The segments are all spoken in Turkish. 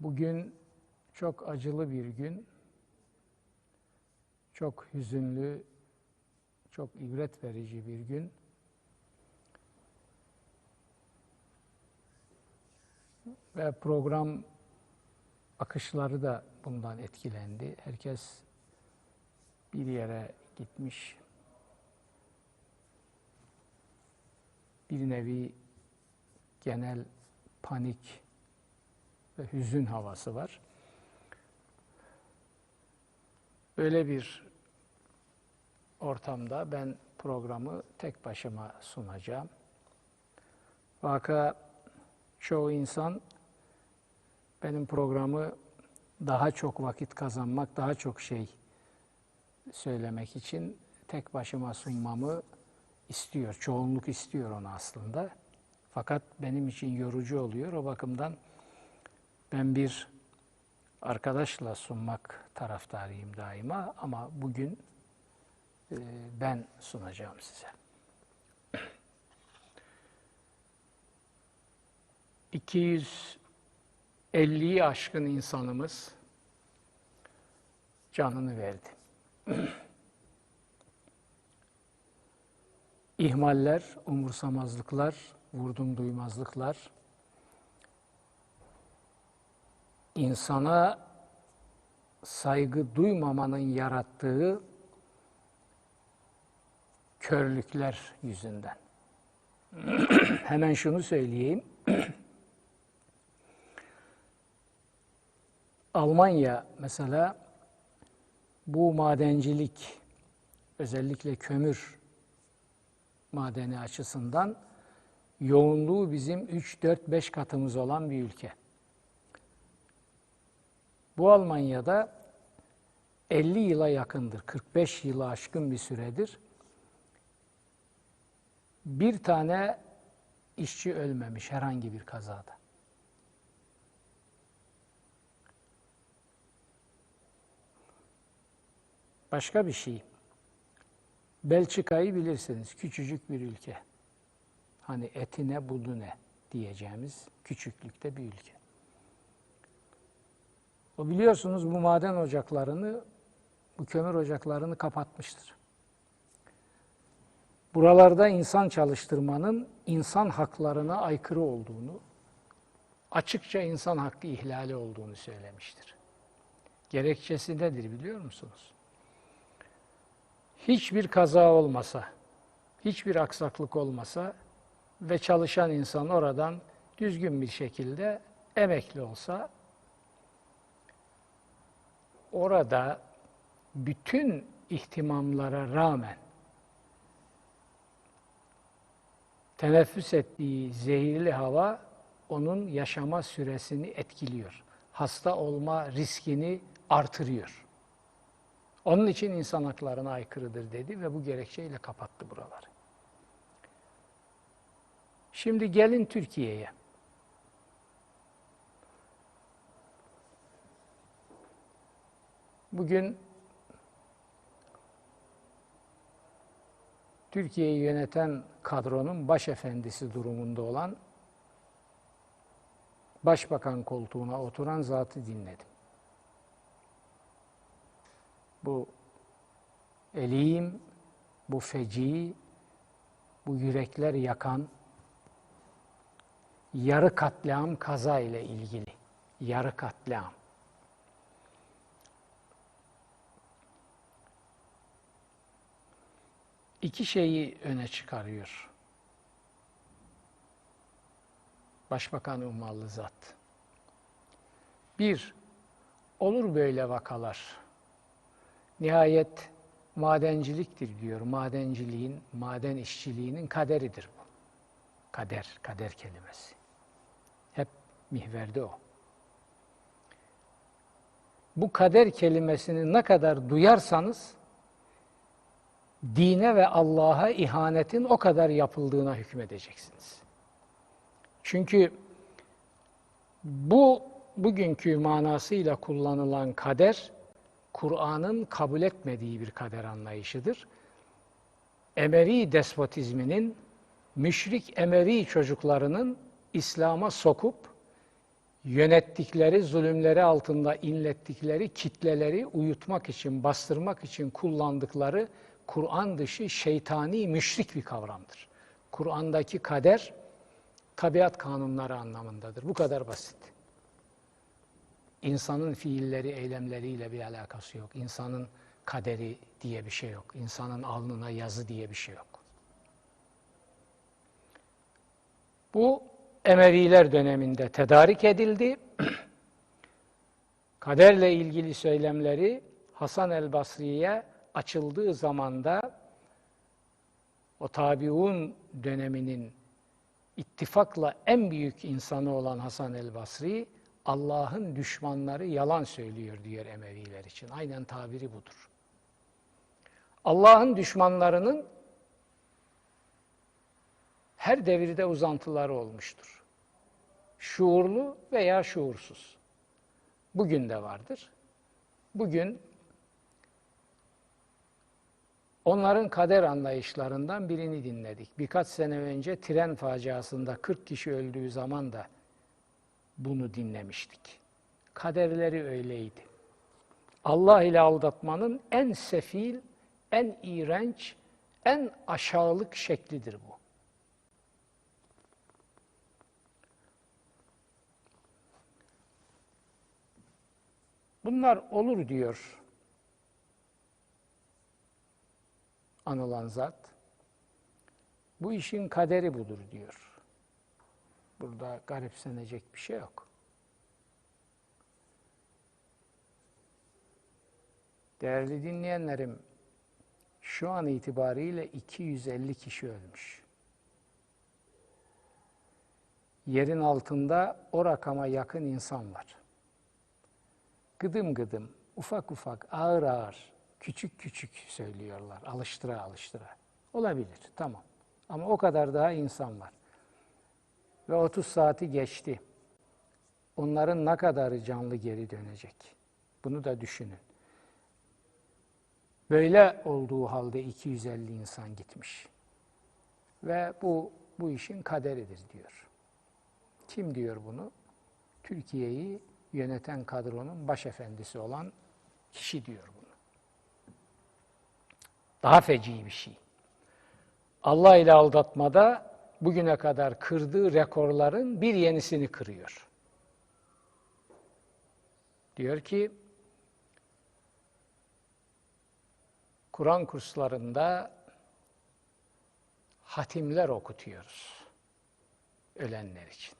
Bugün çok acılı bir gün, çok hüzünlü, çok ibret verici bir gün. Ve program akışları da bundan etkilendi. Herkes bir yere gitmiş. Bir nevi genel panik ve hüzün havası var. Böyle bir ortamda ben programı tek başıma sunacağım. Vaka çoğu insan benim programı daha çok vakit kazanmak, daha çok şey söylemek için tek başıma sunmamı istiyor. Çoğunluk istiyor onu aslında. Fakat benim için yorucu oluyor. O bakımdan ben bir arkadaşla sunmak taraftarıyım daima ama bugün e, ben sunacağım size. 250'yi aşkın insanımız canını verdi. İhmaller, umursamazlıklar, vurdum duymazlıklar, insana saygı duymamanın yarattığı körlükler yüzünden. Hemen şunu söyleyeyim. Almanya mesela bu madencilik özellikle kömür madeni açısından yoğunluğu bizim 3 4 5 katımız olan bir ülke. Bu Almanya'da 50 yıla yakındır, 45 yıla aşkın bir süredir bir tane işçi ölmemiş herhangi bir kazada. Başka bir şey. Belçika'yı bilirsiniz. Küçücük bir ülke. Hani etine budu ne diyeceğimiz küçüklükte bir ülke. O biliyorsunuz bu maden ocaklarını, bu kömür ocaklarını kapatmıştır. Buralarda insan çalıştırmanın insan haklarına aykırı olduğunu, açıkça insan hakkı ihlali olduğunu söylemiştir. Gerekçesi nedir biliyor musunuz? Hiçbir kaza olmasa, hiçbir aksaklık olmasa ve çalışan insan oradan düzgün bir şekilde emekli olsa orada bütün ihtimamlara rağmen teneffüs ettiği zehirli hava onun yaşama süresini etkiliyor. Hasta olma riskini artırıyor. Onun için insan haklarına aykırıdır dedi ve bu gerekçeyle kapattı buraları. Şimdi gelin Türkiye'ye. Bugün Türkiye'yi yöneten kadronun başefendisi durumunda olan başbakan koltuğuna oturan zatı dinledim. Bu elim, bu feci, bu yürekler yakan yarı katliam kaza ile ilgili. Yarı katliam. İki şeyi öne çıkarıyor. Başbakan Ummalı Zat. Bir, olur böyle vakalar. Nihayet madenciliktir diyor. Madenciliğin, maden işçiliğinin kaderidir bu. Kader, kader kelimesi. Hep mihverde o. Bu kader kelimesini ne kadar duyarsanız dine ve Allah'a ihanetin o kadar yapıldığına hükmedeceksiniz. Çünkü bu bugünkü manasıyla kullanılan kader, Kur'an'ın kabul etmediği bir kader anlayışıdır. Emeri despotizminin, müşrik Emeri çocuklarının İslam'a sokup yönettikleri, zulümleri altında inlettikleri kitleleri uyutmak için, bastırmak için kullandıkları Kur'an dışı şeytani müşrik bir kavramdır. Kur'an'daki kader, tabiat kanunları anlamındadır. Bu kadar basit. İnsanın fiilleri, eylemleriyle bir alakası yok. İnsanın kaderi diye bir şey yok. İnsanın alnına yazı diye bir şey yok. Bu Emeviler döneminde tedarik edildi. Kaderle ilgili söylemleri Hasan el Basri'ye açıldığı zamanda o tabiun döneminin ittifakla en büyük insanı olan Hasan el Basri Allah'ın düşmanları yalan söylüyor diyor Emeviler için. Aynen tabiri budur. Allah'ın düşmanlarının her devirde uzantıları olmuştur. Şuurlu veya şuursuz. Bugün de vardır. Bugün onların kader anlayışlarından birini dinledik. Birkaç sene önce tren faciasında 40 kişi öldüğü zaman da bunu dinlemiştik. Kaderleri öyleydi. Allah ile aldatmanın en sefil, en iğrenç, en aşağılık şeklidir bu. Bunlar olur diyor anılan zat. Bu işin kaderi budur diyor. Burada garipsenecek bir şey yok. Değerli dinleyenlerim, şu an itibariyle 250 kişi ölmüş. Yerin altında o rakama yakın insan var. Gıdım gıdım, ufak ufak, ağır ağır, küçük küçük söylüyorlar, alıştıra alıştıra. Olabilir, tamam. Ama o kadar daha insan var. Ve 30 saati geçti. Onların ne kadarı canlı geri dönecek? Bunu da düşünün. Böyle olduğu halde 250 insan gitmiş. Ve bu bu işin kaderidir diyor. Kim diyor bunu? Türkiye'yi yöneten kadronun başefendisi olan kişi diyor bunu. Daha feci bir şey. Allah ile aldatmada bugüne kadar kırdığı rekorların bir yenisini kırıyor. Diyor ki, Kur'an kurslarında hatimler okutuyoruz ölenler için.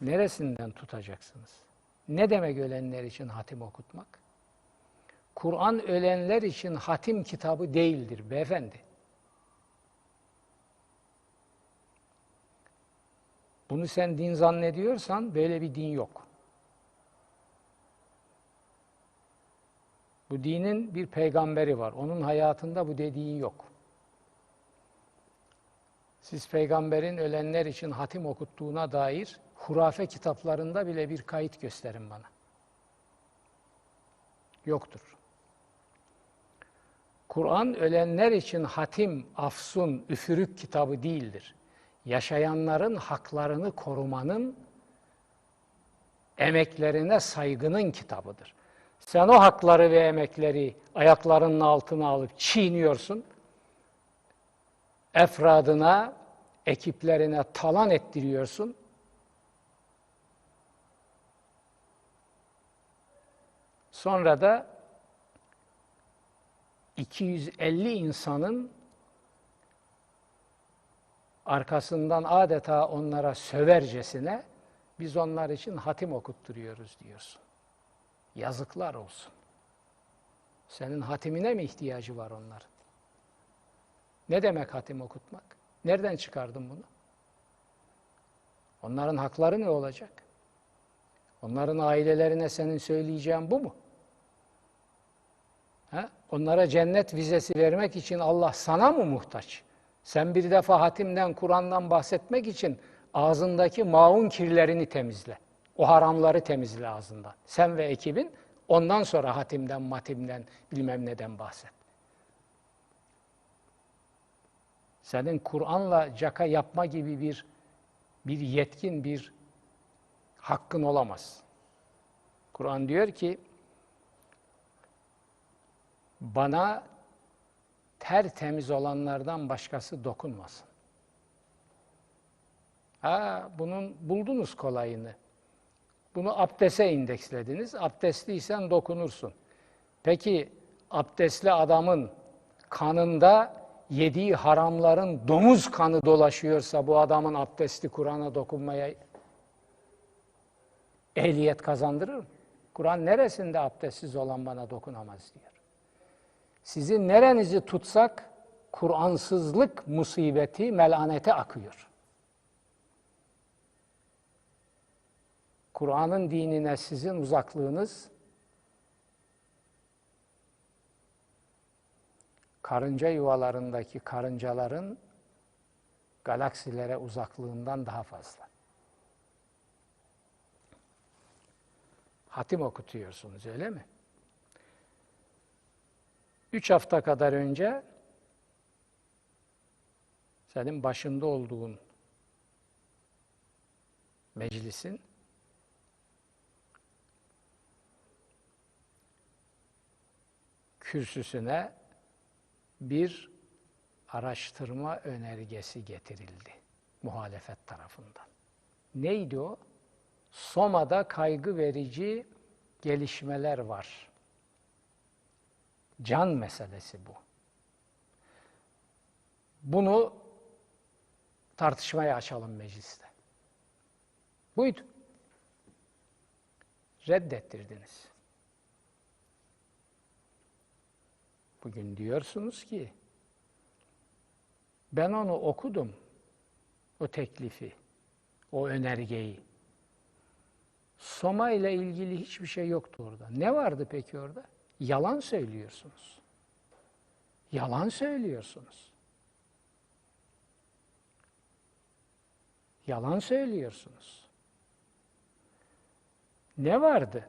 Neresinden tutacaksınız? Ne demek ölenler için hatim okutmak? Kur'an ölenler için hatim kitabı değildir beyefendi. Bunu sen din zannediyorsan böyle bir din yok. Bu dinin bir peygamberi var. Onun hayatında bu dediğin yok. Siz peygamberin ölenler için hatim okuttuğuna dair hurafe kitaplarında bile bir kayıt gösterin bana. Yoktur. Kur'an ölenler için hatim, afsun, üfürük kitabı değildir. Yaşayanların haklarını korumanın, emeklerine saygının kitabıdır. Sen o hakları ve emekleri ayaklarının altına alıp çiğniyorsun. Efradına, ekiplerine talan ettiriyorsun. Sonra da 250 insanın arkasından adeta onlara sövercesine biz onlar için hatim okutturuyoruz diyorsun. Yazıklar olsun. Senin hatimine mi ihtiyacı var onların? Ne demek hatim okutmak? Nereden çıkardın bunu? Onların hakları ne olacak? Onların ailelerine senin söyleyeceğin bu mu? Ha? Onlara cennet vizesi vermek için Allah sana mı muhtaç? Sen bir defa hatimden, Kur'an'dan bahsetmek için ağzındaki maun kirlerini temizle. O haramları temizle ağzından. Sen ve ekibin ondan sonra hatimden, matimden, bilmem neden bahset. Senin Kur'an'la caka yapma gibi bir bir yetkin, bir hakkın olamaz. Kur'an diyor ki, bana tertemiz olanlardan başkası dokunmasın. Ha, bunun buldunuz kolayını. Bunu abdese indekslediniz. Abdestliysen dokunursun. Peki abdestli adamın kanında yediği haramların domuz kanı dolaşıyorsa bu adamın abdesti Kur'an'a dokunmaya ehliyet kazandırır mı? Kur'an neresinde abdestsiz olan bana dokunamaz diyor. Sizin nerenizi tutsak Kur'ansızlık musibeti, melanete akıyor. Kur'an'ın dinine sizin uzaklığınız karınca yuvalarındaki karıncaların galaksilere uzaklığından daha fazla. Hatim okutuyorsunuz öyle mi? Üç hafta kadar önce senin başında olduğun meclisin kürsüsüne bir araştırma önergesi getirildi muhalefet tarafından. Neydi o? Soma'da kaygı verici gelişmeler var. Can meselesi bu. Bunu tartışmaya açalım mecliste. Buydu. Reddettirdiniz. Bugün diyorsunuz ki ben onu okudum. O teklifi, o önergeyi. Soma ile ilgili hiçbir şey yoktu orada. Ne vardı peki orada? Yalan söylüyorsunuz. Yalan söylüyorsunuz. Yalan söylüyorsunuz. Ne vardı?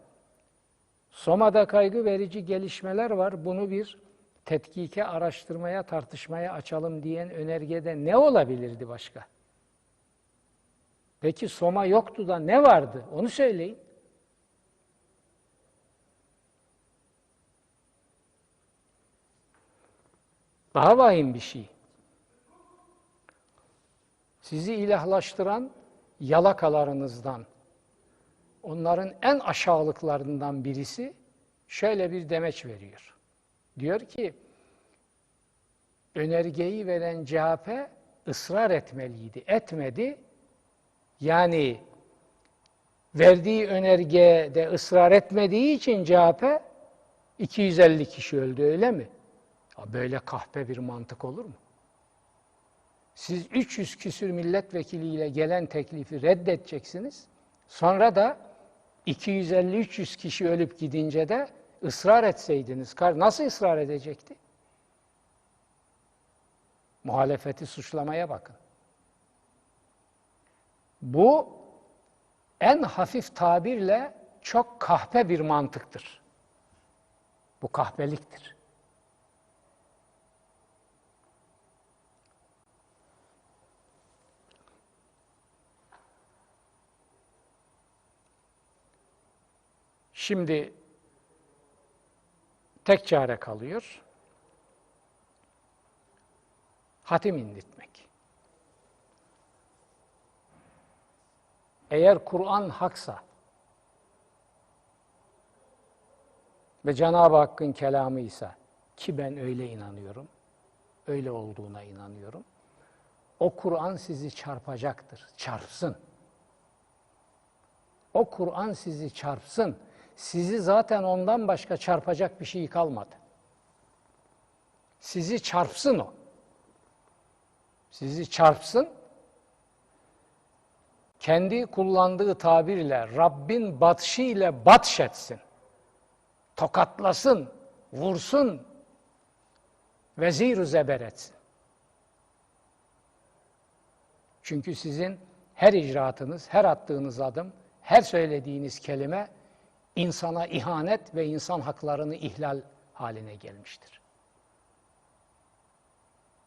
Soma'da kaygı verici gelişmeler var. Bunu bir tetkike, araştırmaya, tartışmaya açalım diyen önergede ne olabilirdi başka? Peki Soma yoktu da ne vardı? Onu söyleyin. Daha vahim bir şey. Sizi ilahlaştıran yalakalarınızdan, onların en aşağılıklarından birisi şöyle bir demeç veriyor. Diyor ki, önergeyi veren CHP ısrar etmeliydi. Etmedi. Yani verdiği önergede ısrar etmediği için CHP 250 kişi öldü öyle mi? Ya böyle kahpe bir mantık olur mu? Siz 300 küsür milletvekiliyle gelen teklifi reddedeceksiniz. Sonra da 250-300 kişi ölüp gidince de ısrar etseydiniz, nasıl ısrar edecekti? Muhalefeti suçlamaya bakın. Bu en hafif tabirle çok kahpe bir mantıktır. Bu kahpeliktir. Şimdi tek çare kalıyor. Hatim indirtmek. Eğer Kur'an haksa ve Cenab-ı Hakk'ın kelamıysa ki ben öyle inanıyorum, öyle olduğuna inanıyorum. O Kur'an sizi çarpacaktır, çarpsın. O Kur'an sizi çarpsın. Sizi zaten ondan başka çarpacak bir şey kalmadı. Sizi çarpsın o. Sizi çarpsın. Kendi kullandığı tabirle Rabbin batşı ile batşetsin. Tokatlasın, vursun, vezir-i zeber etsin. Çünkü sizin her icraatınız, her attığınız adım, her söylediğiniz kelime insana ihanet ve insan haklarını ihlal haline gelmiştir.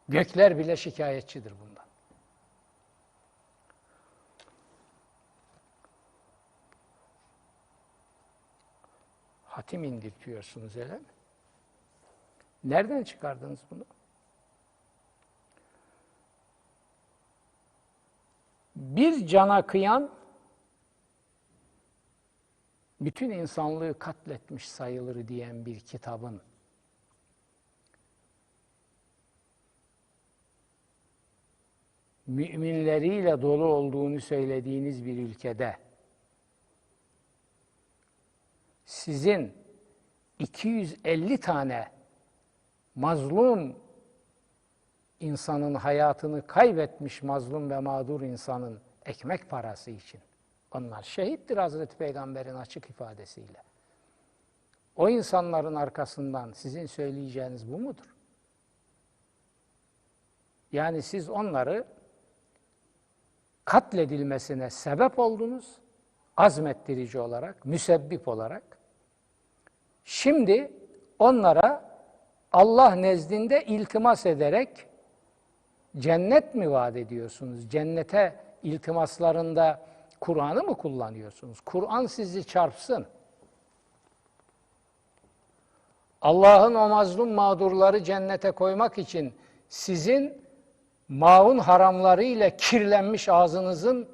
Gökler bile şikayetçidir bundan. Hatim indirtiyorsunuz öyle mi? Nereden çıkardınız bunu? Bir cana kıyan bütün insanlığı katletmiş sayılır diyen bir kitabın müminleriyle dolu olduğunu söylediğiniz bir ülkede sizin 250 tane mazlum insanın hayatını kaybetmiş mazlum ve mağdur insanın ekmek parası için. Onlar şehittir Hazreti Peygamber'in açık ifadesiyle. O insanların arkasından sizin söyleyeceğiniz bu mudur? Yani siz onları katledilmesine sebep oldunuz, azmettirici olarak, müsebbip olarak. Şimdi onlara Allah nezdinde iltimas ederek cennet mi vaat ediyorsunuz? Cennete iltimaslarında Kur'an'ı mı kullanıyorsunuz? Kur'an sizi çarpsın. Allah'ın o mazlum mağdurları cennete koymak için sizin maun haramları ile kirlenmiş ağzınızın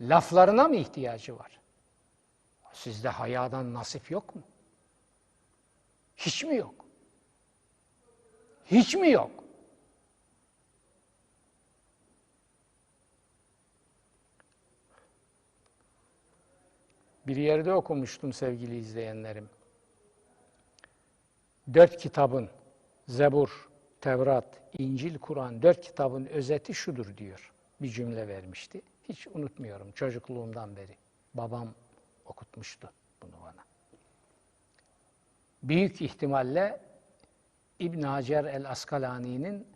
laflarına mı ihtiyacı var? Sizde hayadan nasip yok mu? Hiç mi yok? Hiç mi yok? Bir yerde okumuştum sevgili izleyenlerim. Dört kitabın, Zebur, Tevrat, İncil, Kur'an, dört kitabın özeti şudur diyor. Bir cümle vermişti. Hiç unutmuyorum çocukluğumdan beri. Babam okutmuştu bunu bana. Büyük ihtimalle İbn Hacer el-Askalani'nin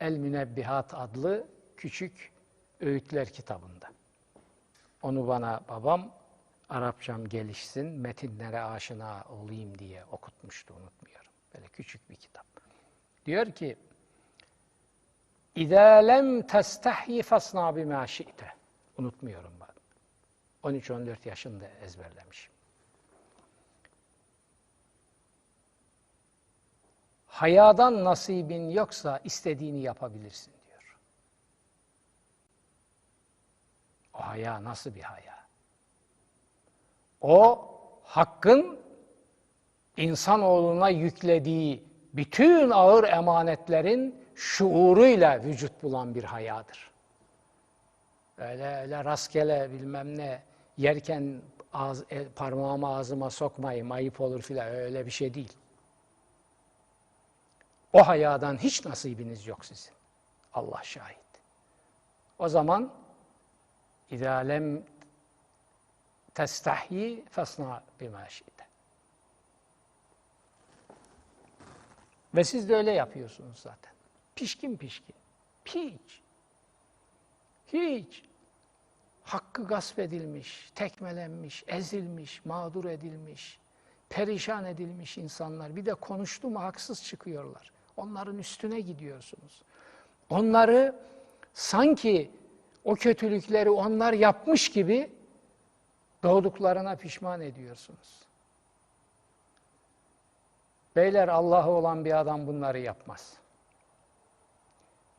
El-Münebbihat adlı küçük öğütler kitabında. Onu bana babam Arapçam gelişsin, metinlere aşina olayım diye okutmuştu, unutmuyorum. Böyle küçük bir kitap. Diyor ki, اِذَا لَمْ تَسْتَحْيِ فَصْنَا بِمَا شِئْتَ Unutmuyorum ben. 13-14 yaşında ezberlemişim. Hayadan nasibin yoksa istediğini yapabilirsin diyor. O haya nasıl bir haya? O hakkın insanoğluna yüklediği bütün ağır emanetlerin şuuruyla vücut bulan bir hayadır. Öyle öyle rastgele bilmem ne yerken ağız, e, parmağımı ağzıma sokmayayım ayıp olur filan öyle bir şey değil. O hayadan hiç nasibiniz yok sizin. Allah şahit. O zaman idalem testahyi fasna bima şi'te. Ve siz de öyle yapıyorsunuz zaten. Pişkin pişkin. Hiç. Hiç. Hakkı gasp edilmiş, tekmelenmiş, ezilmiş, mağdur edilmiş, perişan edilmiş insanlar. Bir de konuştu mu haksız çıkıyorlar. Onların üstüne gidiyorsunuz. Onları sanki o kötülükleri onlar yapmış gibi doğduklarına pişman ediyorsunuz. Beyler Allah'ı olan bir adam bunları yapmaz.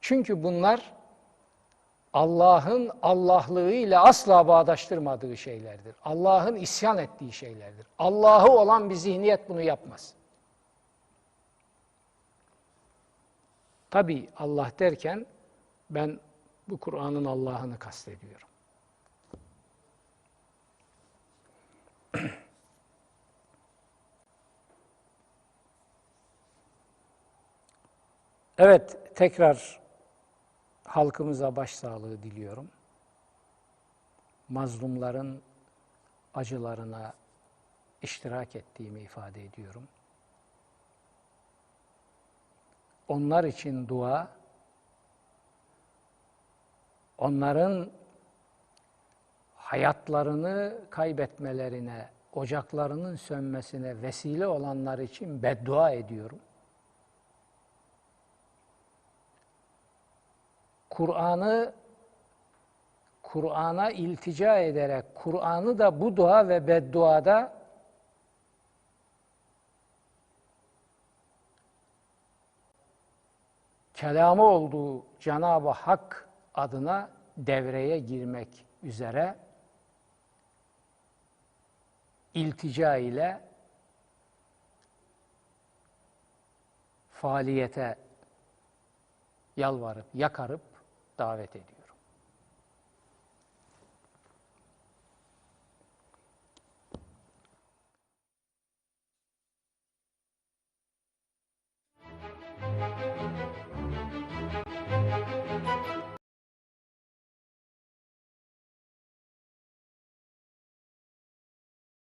Çünkü bunlar Allah'ın Allahlığıyla asla bağdaştırmadığı şeylerdir. Allah'ın isyan ettiği şeylerdir. Allah'ı olan bir zihniyet bunu yapmaz. Tabi Allah derken ben bu Kur'an'ın Allah'ını kastediyorum. Evet, tekrar halkımıza başsağlığı diliyorum. Mazlumların acılarına iştirak ettiğimi ifade ediyorum. Onlar için dua, onların hayatlarını kaybetmelerine, ocaklarının sönmesine vesile olanlar için beddua ediyorum. Kur'an'ı Kur'an'a iltica ederek Kur'an'ı da bu dua ve bedduada kelamı olduğu Cenab-ı Hak adına devreye girmek üzere iltica ile faaliyete yalvarıp, yakarıp davet ediyor.